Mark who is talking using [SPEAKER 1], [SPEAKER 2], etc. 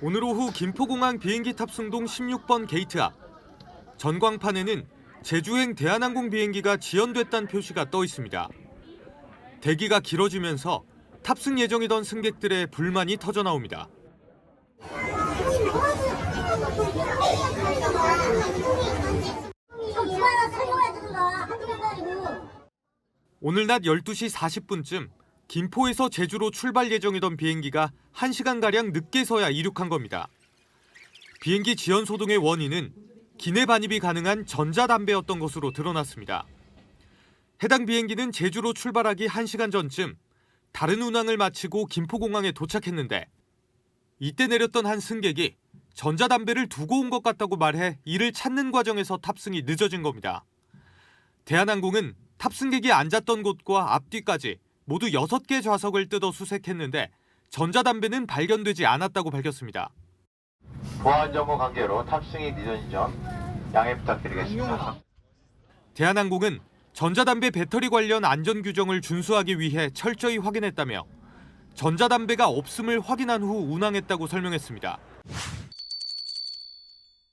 [SPEAKER 1] 오늘 오후 김포공항 비행기 탑승동 16번 게이트 앞 전광판에는 제주행 대한항공 비행기가 지연됐다는 표시가 떠 있습니다. 대기가 길어지면서 탑승 예정이던 승객들의 불만이 터져 나옵니다. 오늘 낮 12시 40분쯤 김포에서 제주로 출발 예정이던 비행기가 1시간가량 늦게서야 이륙한 겁니다. 비행기 지연 소동의 원인은 기내 반입이 가능한 전자담배였던 것으로 드러났습니다. 해당 비행기는 제주로 출발하기 1시간 전쯤 다른 운항을 마치고 김포공항에 도착했는데 이때 내렸던 한 승객이 전자담배를 두고 온 것 같다고 말해 이를 찾는 과정에서 탑승이 늦어진 겁니다. 대한항공은 탑승객이 앉았던 곳과 앞뒤까지 모두 6개 좌석을 뜯어 수색했는데 전자담배는 발견되지 않았다고 밝혔습니다.
[SPEAKER 2] 보안 정보 관계로 탑승이 늦어진 점 양해 부탁드리겠습니다.
[SPEAKER 1] 대한항공은 전자담배 배터리 관련 안전 규정을 준수하기 위해 철저히 확인했다며 전자담배가 없음을 확인한 후 운항했다고 설명했습니다.